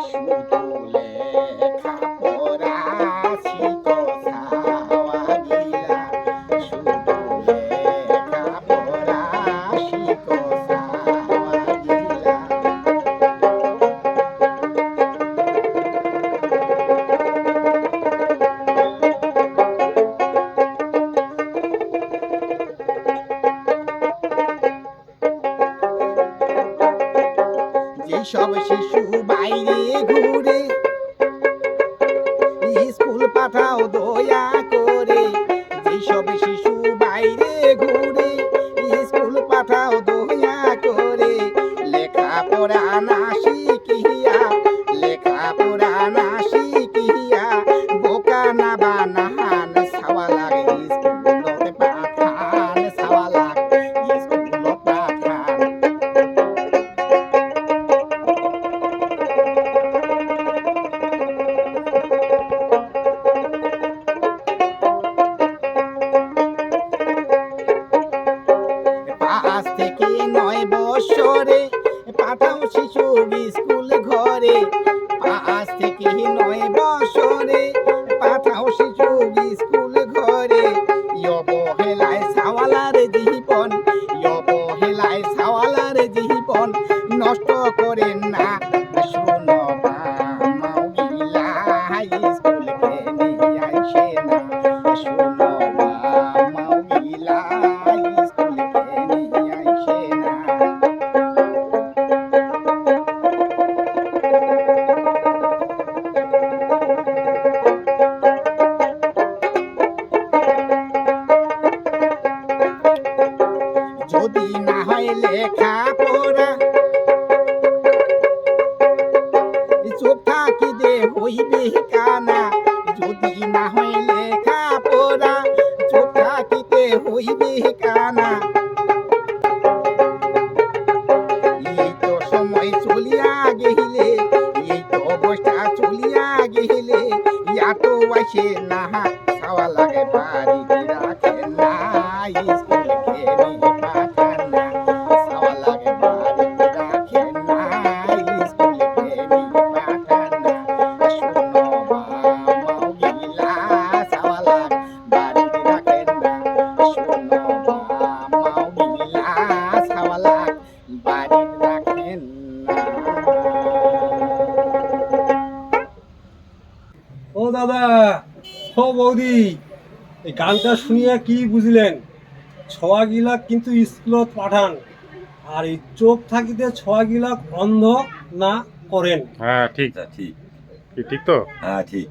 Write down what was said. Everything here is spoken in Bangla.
শুধু লেখা যেসব শিশু বাইরে ঘুরে স্কুল পাঠাও দয়া করে। যেসব শিশু পাঁচ থেকে নয় বছরে পাঠাও শিশু স্কুল ঘরে। আজ থেকে নয় বছরে পাঠাও শিশু স্কুল ঘরে। অবহেলায় সাওয়ালার জীবন, অবহেলায় সাওয়ালার জীবন নষ্ট করেন না। মাউগিলা স্কুলকে নিয়ে আইসে না। হয় লেখা পড়া চোখ থাকি দে হইবে কানা, যদি না হয় লেখা পড়া চোখ থাকিতে হইবে কানা। এই তো সময় চলিয়া গেলে এই তো অবস্থা চলিয়া গেলে এত আসে না খাওয়া লাগে বাড়ি ও দাদা ও বৌদি এই গানটা শুনিয়া কি বুঝলেন? ছোয়া গিলা কিন্তু স্কুলত পাঠান আর এই চোখ থাকিতে ছোয়া গিলা অন্ধ না করেন। হ্যাঁ ঠিক। ঠিক। ঠিক- ঠিক তো? হ্যাঁ ঠিক।